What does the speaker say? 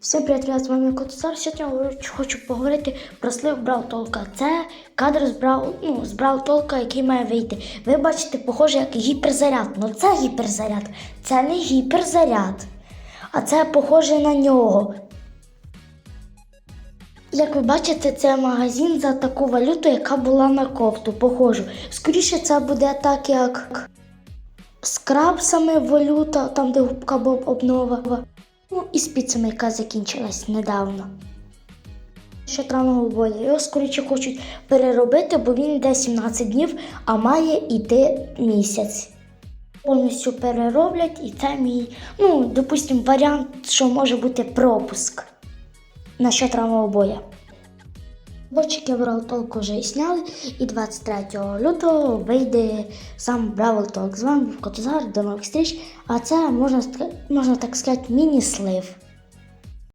Всім привіт, я з вами Котосар. Сьогодні я хочу поговорити про слив Бравтолка. Це кадр з Брав, ну, з Бравтолка, який має вийти. Ви бачите, похоже, як гіперзаряд. Ну це гіперзаряд. Це не гіперзаряд. А це похоже на нього. Як ви бачите, це магазин за таку валюту, яка була на кофту, похожу. Скоріше, це буде так, як скраб саме валюта, там де губка Боб обнова. Ну і з піцами, яка закінчилась недавно. Ще травного бою. Його скоріше хочуть переробити, бо він йде 17 днів, а має йти місяць. Повністю перероблять, і це мій, ну, допустимо, варіант, що може бути пропуск на ще травного боя. Бочики Brawl Talk вже зняли, і 23 лютого вийде сам Brawl Talk. З вами був Котозар, до нових зустріч. А це можна, можна так сказати міні-слив.